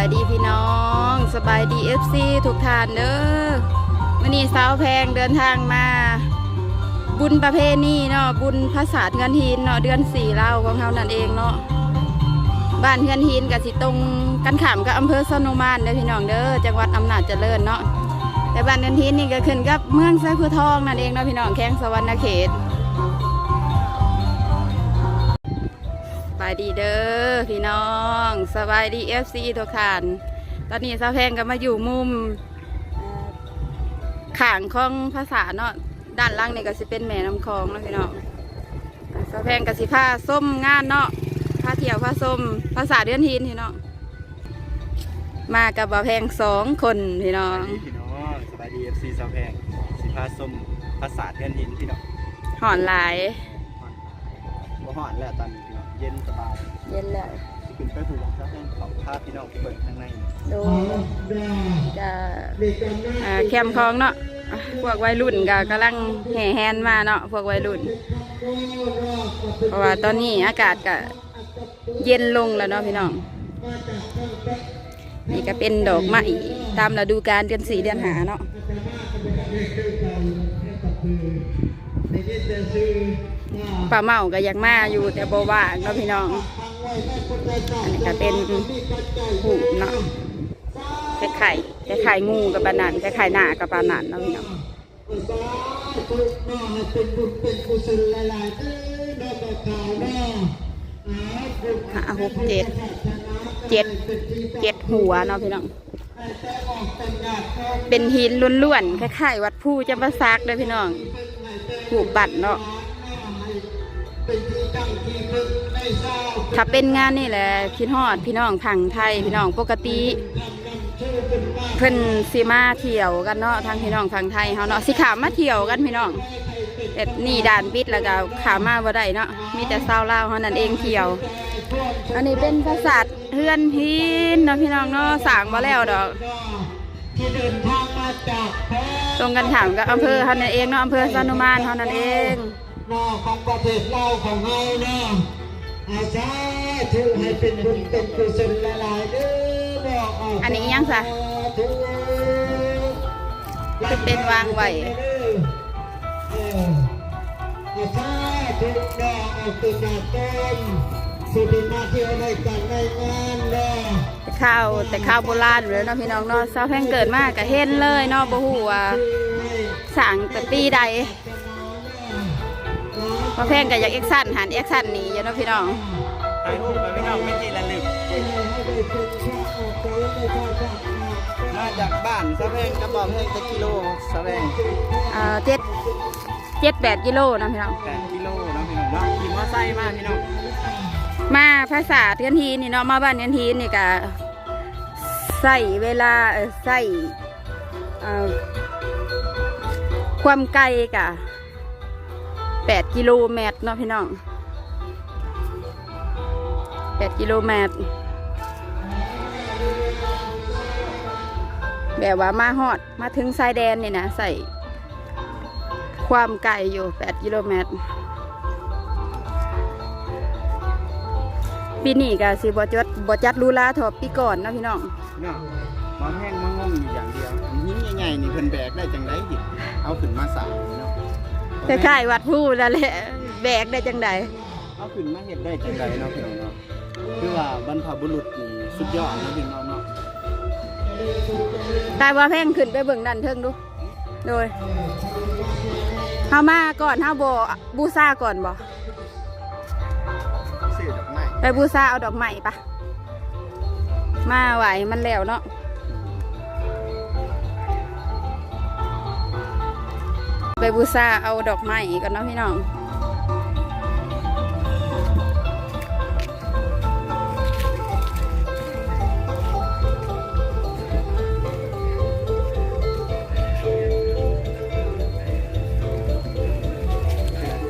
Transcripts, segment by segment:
ายดีพี่น้องสบายดีเอฟซีทุกท่านเด้อวันนี้สาวแพงเดินทางมา บุญประเพณีเนาะบุญพระศาสตร์เงินหินเนาะเดือนสี่เล่าของเขานั่นเองเนาะบ้านเงินหินกับสิตรงกันขามกับอำเภอสนุมานเด้อพี่น้องเด้อจังหวัดอำนาจเจริญเนาะแต่บ้านเงินหินนี่ก็ขึ้นกับเมืองแซะคือทองนั่นเองเนาะพี่น้องแข้งสวรรณเขต บายดีเด้อพี่น้องสบายดีเอฟซีทุกท่านตอนนี้สาวแพงก็มาอยู่มุมเอ่อข่างของภาษาเนาะด้านล่างนี่ก็สิเป็นแม่น้ำคลองเนาะพี่น้องสาวแพงก็สิผ้าส้มงานเนาะผ้าเที่ยวผ้าส้มภาษาเดือนทีนพี่น้องมากับบ่าวแพงสองคนพี่น้องพี่น้องสบายดีเอฟซีสาวแพงสิพาส้มภาษาเทือนหินพี่น้องหอนหลายบ่ฮ้อนแล้วตอนนี้พี่น้อง เย็นสบายเย็นแล้วสิขึ้นไปผูกสาวแพงเขาพาพี่น้องไปเบิ่งข้างในดูจะอ่าแคมป์คลองเนาะอะพวกวัยรุ่นก็กำลังแห่แฮนมาเนาะพวกวัยรุ่น เพราะว่าตอนนี้อากาศก็เย็นลงแล้วเนาะพี่น้องนี่ก็เป็นดอกไม้ตามฤดูกาลเดือนสี่เดือนหาเนาะ ป้าเมาก็ยังมาอยู่แต่บ่ว่างเนาะพี่น้อง อันนี้ก็เป็นหูเนาะไข่ไข่ไข่งูกับปลาหนันไข่ไข่หน้ากับปลาหนันเนาะพี่น้องห้าหกเจ็ดเจ็ดเจ็ดหัวเนาะพี่น้อง เป็นหินล้วนๆคล้ายๆวัดผู้จำปาซักเลยพี่น้องผูบัตรเนาะ ถ้าเป็นงานนี่แหละคิดฮอดพี่น้องผังไทยพี่น้องปกติ เพิ่นสิมาเที่ยวกันเนาะทางพี่น้องผังไทยเฮาเนาะสิขามมาเที่ยวกันพี่น้องแต่นี่ด่านปิดแล้วก็ขามมาบ่ได้เนาะมีแต่ชาวลาวเฮานั่นเองเที่ยว อันนี้เป็นปราสาทเฮือนหินเนาะพี่น้องเนาะสร้างมาแล้วดอกที่เดินทางมาจากแพร่ตรงกันถามกับอำเภอเฮานั่นเองเนาะอำเภอสานุมานเฮานั่นเอง นอของประเทศเราของเราเนาะอาสาธุให้เป็นบุญเป็นกุศลละลายเด้อบอกอันนี้ยังซะจะเป็นวางไว้อาสาธุเนาะเอาตัวหน้าต้นสุดิมาเที่ยวในกันในงานเนาะแต่ข้าวแต่ข้าวโบราณอยู่แล้วเนาะพี่น้องเนาะเสาวแพงเกิดมากก็เห็นเลยเนาะบ่ฮู้ว่าสร้างแต่ปีใด พอแพงก็อยากเอ็กซันหันเอ็กซันนี่อยู่เนาะพี่น้องถ่ายรูปไปพี่น้องไม่กี่ระลึกมาจากบ้านสาวแพงกับบ่าวแพงจะกิโลสาวแพงเอ่อเจ็ดเจ็ดแปดกิโลเนาะพี่น้องแปดกิโลเนาะพี่น้องเนาะขี่มอไซค์มาพี่น้องมาภาษาเทือนทีนี่เนาะมาบ้านเทือนทีนี่ก็ใส่เวลาเอ่อใส่เอ่อความไกลกะ แปดกิโลเมตรเนาะพี่น้องแปดกิโลเมตร แบบว่ามาฮอดมาถึงชายแดนนี่นะใส่ความไกลอยู่แปดกิโลเมตรปีนี้ก็สิบ่จัดบ่จัดหรูหราเทอปีก่อนเนาะพี่น้องเนาะบ่าวแพงมางงอยู่อย่างเดียวหินใหญ่ๆนี่เพิ่นแบกได้จังไดหิเอาขึ้นมาสางเนาะ คล้ายๆวัดผู้นั่นแหละแบกได้จังใดเอาขึ้นมาเฮ็ดได้จังไดเนาะพี่น้องเนาะคือว่าบรรพบุรุษนี่สุดยอดเนาะพี่น้องเนาะตายว่าแพงขึ้นไปเบิ่งดันเทิงดูโดยเฮามาก่อนเฮาบ่บูซาก่อนบ่ซื้อดอกไม้ไปบูซาเอาดอกไม้ปะมาไหวมันแล้วเนาะ ไปบูซาเอาดอกไม้ก่อนเนาะพี่น้อง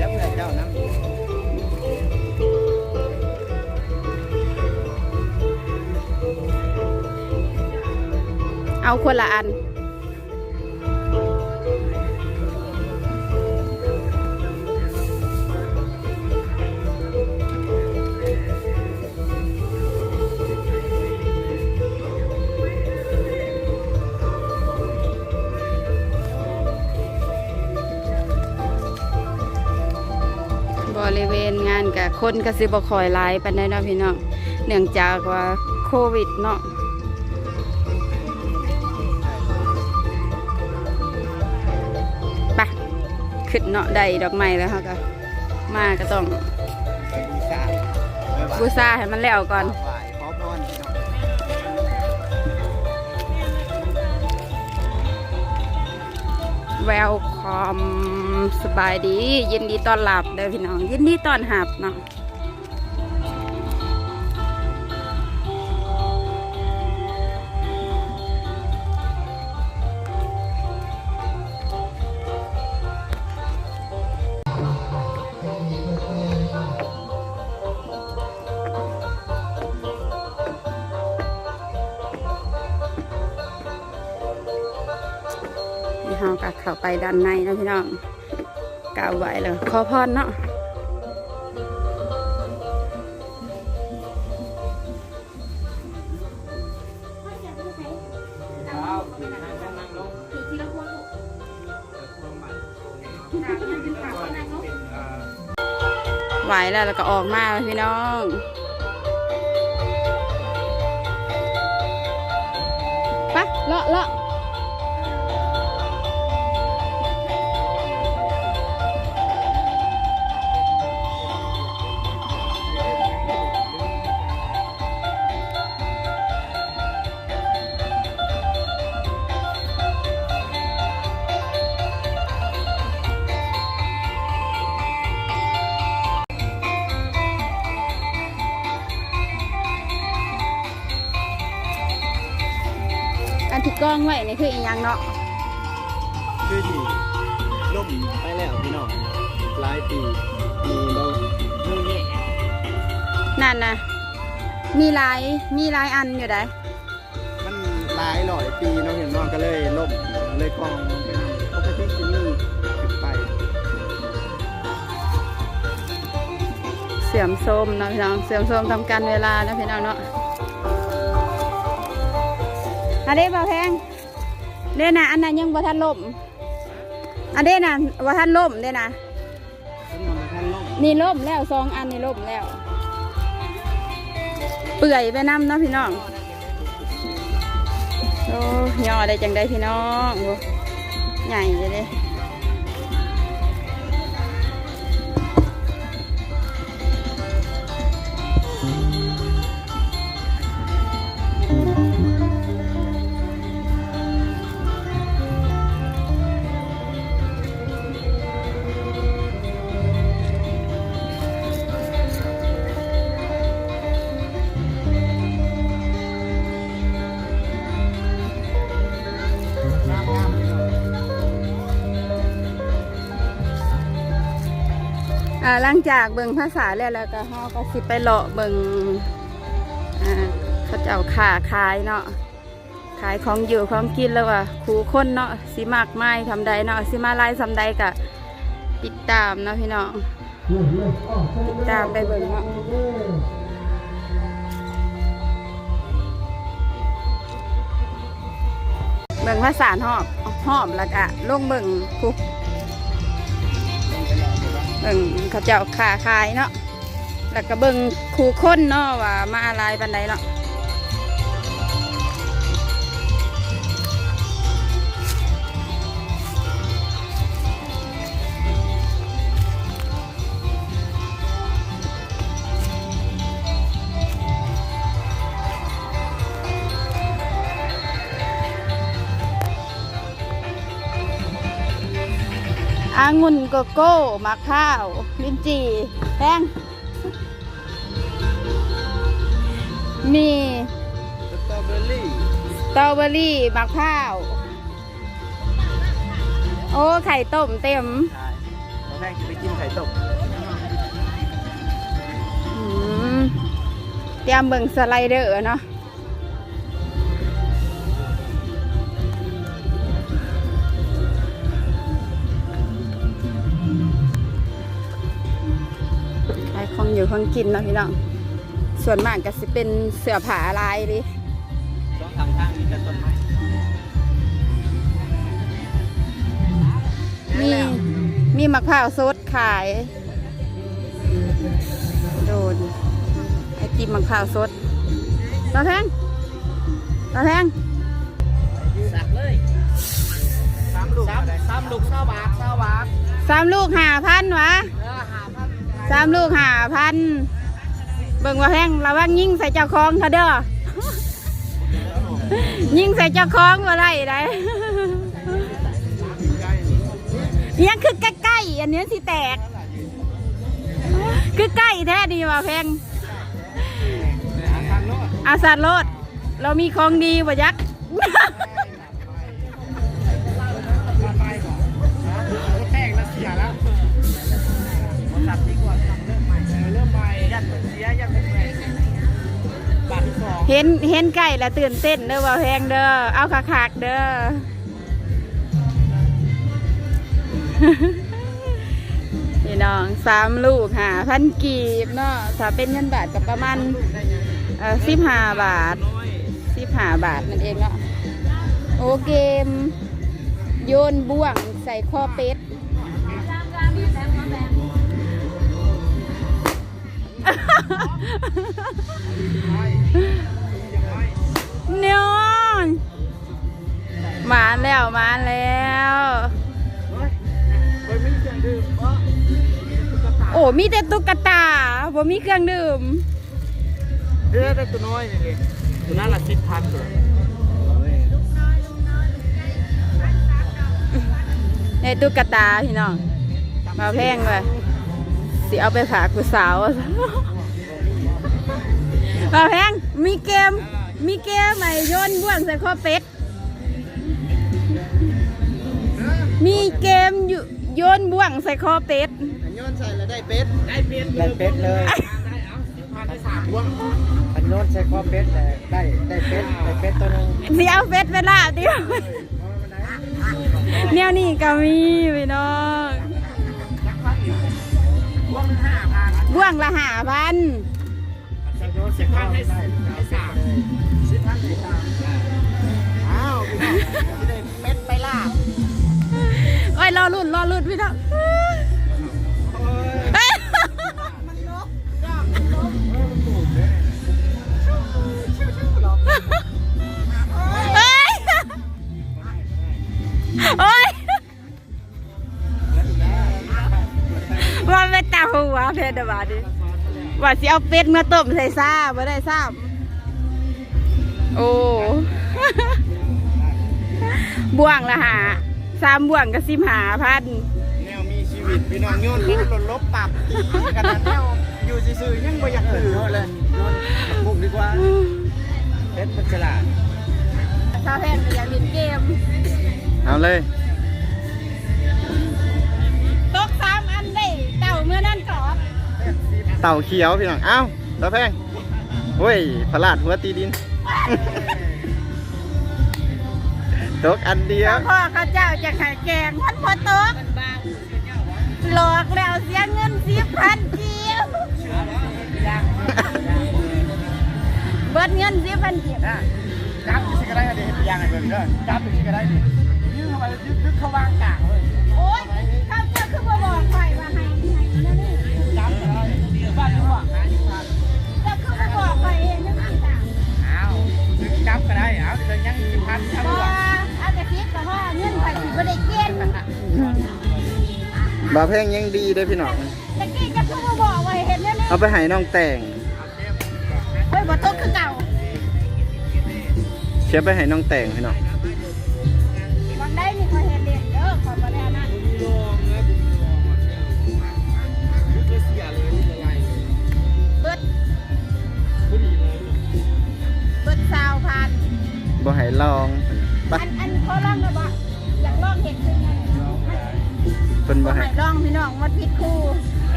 ยับเลยเจ้านะเอาคนละอัน กับคนก็สิบ่คอยหลายปานใดเนาะพี่น้องเนื่องจากว่าโควิดเนาะไปขึ้นเนาะได้ดอกไม้แล้วเฮาก็มาก็ต้องบูชาให้มันแล้วก่อนไหว้ขอพรพี่น้องแววคอม สบายดียินดีต้อนรับเด้อพี่น้อง ยินดีต้อนรับเนาะนี่เฮาก็เข้าไปด้านในนะพี่น้อง กล่าวไหวเลยขอพรเนาะไหวแล้วแล้วก็ออกมาพี่น้องไปะเลาะเลาะ กล้องไว้นี่คืออีหยังเนาะคือที่ล่มไปแล้วพี่น้องหลายปีมีเราเรื่องแย่นั่นนะมีหลายมีหลายอันอยู่ได้มันหลายร้อยปีเนาะเห็นว่าก็เลยล่มเลยกองไปนำปกติจะมีขึ้นไป เสื่อมโทรมเนาะพี่น้องเสื่อมโทรมทำการเวลาเนาะพี่น้องเนาะ อันนี้บ่าแพงเด้นะอันนั้นยังบ่ทันล่มอันเด้นะบ่ทันล่มเด้นะซึ่งมันท่านล่มนี่ล่มแล้วสองอันนี่ล่มแล้ว เปื่อยไปน้ำเนาะพี่น้องโอ้ย่อได้จังได้พี่น้องใหญ่เลย อ่าหลังจากเบิ่งภาษาแล้วแล้วก็เฮาก็สิไปเลาะเบิ่งอ่าเขาเจ้าค้าขายเนาะขายของอยู่ของกินแล้วว่าคูคนเนาะสิมากไม้ทำใดเนาะสิมาไลายทำใดกะติดตามเนาะพี่น้องติดตามไปเบิ่งเนาะเบิ่งภาษาหอบหอบแล้วก็ลงเบิ่งกู เบิ่งเขาเจ้าขาขายเนาะแล้วก็เบิ่งคู่คนเนาะว่ามาอะไรปันใดเนาะ อางุ่นโกโก้มะข้าวลิ้นจี่แป้งมีสตรอเบอรี่สตรอเบอรี่มะพร้าว โอ้ไข่ต้มเต็มใช่ตอนแรกจะไปกินไข่ต้มอืมเตรียมเบิ่งสไลเดอร์เนาะ ขายของอยู่ของกินเนาะพี่น้อง ส่วนมากก็สิเป็นเสื้อผ้าลายดิสองทางทางมีแต่ต้นไม้มีมีมะพร้าวสดขายมนไอติมมะพร้าวสดปลาแพงปลาแพงสักเลยสามลูกสามลูกเศร้าบาทเศร้าบาทสามลูกห้าพันวะเออหาพัน สามลูกห้าพันเบิ่งว่าแพงระวังยิงใส่เจ้าของเขาเด้อยิงใส่เจ้าของว่าไรได้ยังคือใกล้ๆอันนี้สิแตก คือใกล้แท้ดีว่าแพงอาสาโลดเรามีของดีบ่ยักษ์ เห็นเห็นไก่แล้วตื่นเต้นเด้อว่าแพงเด้อเอาคักๆเด้อพี่น้องสามลูกหาพันกีบเนาะถ้าเป็นเงินบาทกับประมาณเออสิบห้าบาทสิบห้าบาทนั่นเองเนาะโอเกม โยนบ่วงใส่ข้อเป็ด เนียมาแล้วมาแล้วเฮ้ยไม่เสียงดื่มเพราะโอ้มีแต่ตุ๊กตาบ่มีเครื่องดื่มเรือได้ตัวน้อยอย่างเงี้ยตัวนั้นละสิบพันเลยในตุ๊กตาพี่น้องมาแพงเลย สิเอาไปฝากผู้สาวมาแพงมีเกม มีเกมใหม่โยนบ่วงใส่ข้อเป็ด มีเกมอยู่โยนบ่วงใส่ข้อเป็ดย้อนใส่แล้วได้เป็ด ได้เป็ดได้เป็ดเลยได้เอาสิบพันได้สามพวงอันโน้นใช้ข้อเป็ดเลยได้ได้เป็ดได้เป็ดตัวหนึงสิเอาเป็ดไปลาบดิแนวนี้ก็มีพี่น้องพวง ห้าพันบ่วงละหาพันสิบพันให้สามสิบพันให้สามอ้าวพี่น้องจะได้เป็ดไปลาบโอ้ยรอรุ่นรอรุ่นพี่น้อง ว่าสิเอาเป็ดมาต้มใส่ซ่าบ่ได้ซ้ำโอ้บ่วงละหาสามบ่วงก็สิบหาพันแนวมีชีวิตพี่น้องโยนลบลดลบปรับขนาดแนวอยู่ซื่อๆยังไม่อยากถือเลยโยนมุกดีกว่าเป็ดมันฉลาดชาวแพนอยากเล่นเกมเอาเลยตกสามอันได้เต่าเมื่อนั่นกอบ เต่าเขียวพี่น้อง เอ้าตาแพงเฮ้ยพลาดหัวตีดิน ตกอันเดียว พ่อเขาเจ้าจะขายแกงพันพอตก หลอกแล้วเสียเงินสิบพันเกียวเบิดเงินสิบพันเกียวจับสิก็ได้ก็ดีให้ยางไอ้เบิ่งเด้อจับสิก็ได้ดิยืดเข้าไปยึดยึดเข้าวางกลางเลยโอ๊ยเขาเจ้าคือบ่บอกไปว่าให้าวเดี๋ยวยังสิพันจับพอด้วยเอาแต่คิดแต่ว่าเงินไปสิบ่ได้เกณฑ์บาเพลงยังดีเด้อพี่น้องตะกี้เจะคือบ่บอกว่าให้เห็นนั่นนี่เอาไปให้น้องแต่งเฮ้ยบ่ตกคือเก่าเชียร์ไปให้น้องแต่งพี่น้อง บ่ให้ลองไปอันอันเขาลองเลยบ่อยากลองเห็นคือไงเพิ่นบ่บ่ให้ให้ลองพี่น้องวัดพิษครู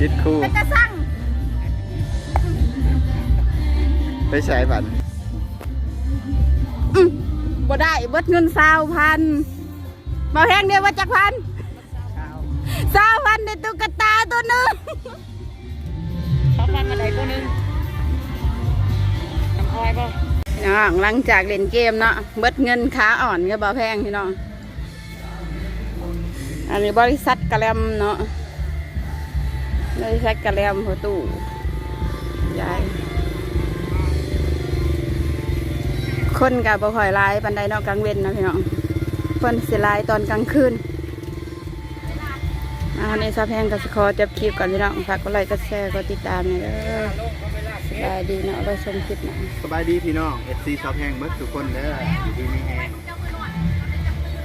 ติดคู่แต่กระสั่งไปใช้บัตรอื้อบ่ได้เบิดเงินสาวพันมาแพงเดียวว่าจักพันสาวพันในตุ๊กตาตัวหนึงชอบฟังอะไรตัวนึงทำอะไรบ่พี่ น้องหลังจากเล่นเกมเนาะเบิดเงินขาอ่อนก็บ่แพงพี่น้อง อันนี้บริษัทกะแลมเนาะบริษัทกะแลมหัวตู้ยายคนกับบ่ค่อยลายปันไดนอกกลางเว้นนะพี่น้องเพิ่นสิหลายตอนกลางคืนอาในซาแพงกับสคอจับคลิปก่อนพี่น้องฝากกดไลค์กดแชร์กดติดตามเนี่ยเด้อ บายดีเนาะเราชมคลิปหนะ สบายดีพี่น้อง FC ชอบแพงเบิดทุกคนเด้อดีมีแห้ง